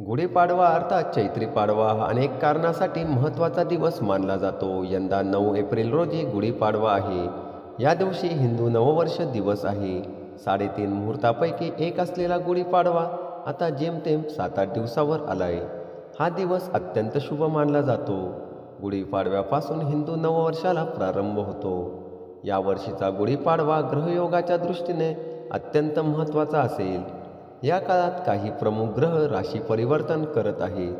गुढीपाडवा अर्थात चैत्री पाडवा हा अनेक कारणासाठी महत्त्वाचा दिवस मानला जातो. यंदा नऊ एप्रिल रोजी गुढीपाडवा आहे. या दिवशी हिंदू नववर्ष दिवस आहे. साडेतीन मुहूर्तापैकी एक असलेला गुढीपाडवा आता जेमतेम सात आठ दिवसावर आलाय. हा दिवस अत्यंत शुभ मानला जातो. गुढीपाडव्यापासून हिंदू नववर्षाला प्रारंभ होतो. या वर्षीचा गुढीपाडवा ग्रहयोगाच्या दृष्टीने अत्यंत महत्त्वाचा असेल. या काळात काही प्रमुख ग्रह राशी परिवर्तन करत आहेत.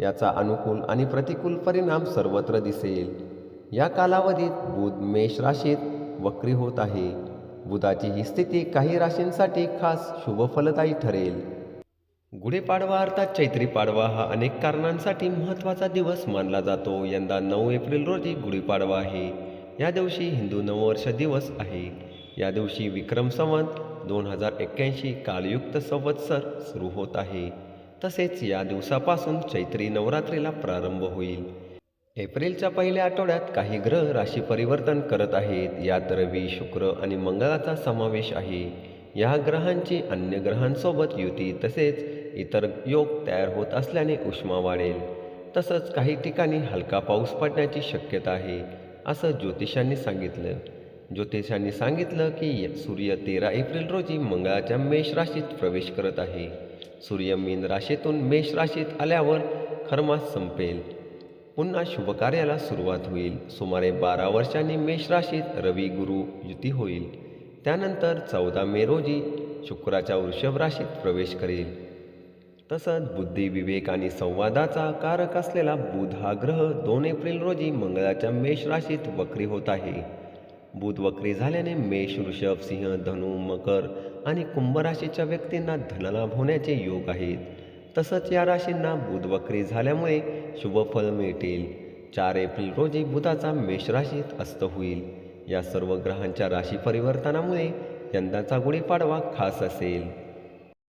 याचा अनुकूल आणि प्रतिकूल परिणाम सर्वत्र दिसेल. या कालावधीत बुध मेष राशीत वक्री होत आहे. बुधाची ही स्थिती काही राशींसाठी खास शुभफलदायी ठरेल. गुढीपाडवा अर्थात चैत्री पाडवा हा अनेक कारणांसाठी महत्त्वाचा दिवस मानला जातो. यंदा नऊ एप्रिल रोजी गुढीपाडवा आहे. या दिवशी हिंदू नववर्ष दिवस आहे. या दिवशी विक्रम संवत दोन हजार एक्क्याऐंशी कालयुक्त संवत्सर सुरू होत आहे. तसेच या दिवसापासून चैत्री नवरात्रीला प्रारंभ होईल. एप्रिलच्या पहिल्या आठवड्यात काही ग्रह राशी परिवर्तन करत आहेत. यात रवी शुक्र आणि मंगळाचा समावेश आहे. या ग्रहांची अन्य ग्रहांसोबत युती तसेच इतर योग तयार होत असल्याने उष्मा वाढेल. तसंच काही ठिकाणी हलका पाऊस पडण्याची शक्यता आहे असं ज्योतिषांनी सांगितलं. ज्योतिषांनी सांगितलं की सूर्य तेरा एप्रिल रोजी मंगळाच्या मेष राशीत प्रवेश करत आहे. सूर्य मीन राशीतून मेष राशीत आल्यावर खरमास संपेल. पुन्हा शुभकार्याला सुरुवात होईल. सुमारे बारा वर्षांनी मेष राशीत रवी गुरु युती होईल. त्यानंतर चौदा मे रोजी शुक्राच्या वृषभ राशीत प्रवेश करेल. तसंच बुद्धी विवेक आणि संवादाचा कारक असलेला बुध हा ग्रह दोन एप्रिल रोजी मंगळाच्या मेष राशीत वक्री होत आहे. बुध वक्री झाल्याने मेष वृषभ सिंह धनु मकर आणि कुंभ राशीच्या व्यक्तींना धनलाभ होण्याचे योग आहेत. तसंच या राशींना बुध वक्री झाल्यामुळे शुभफल मिळतील. चार एप्रिल रोजी बुधाचा मेष राशीत अस्त होईल. या सर्व ग्रहांच्या राशी परिवर्तनामुळे यंदाचा गुढीपाडवा खास असेल.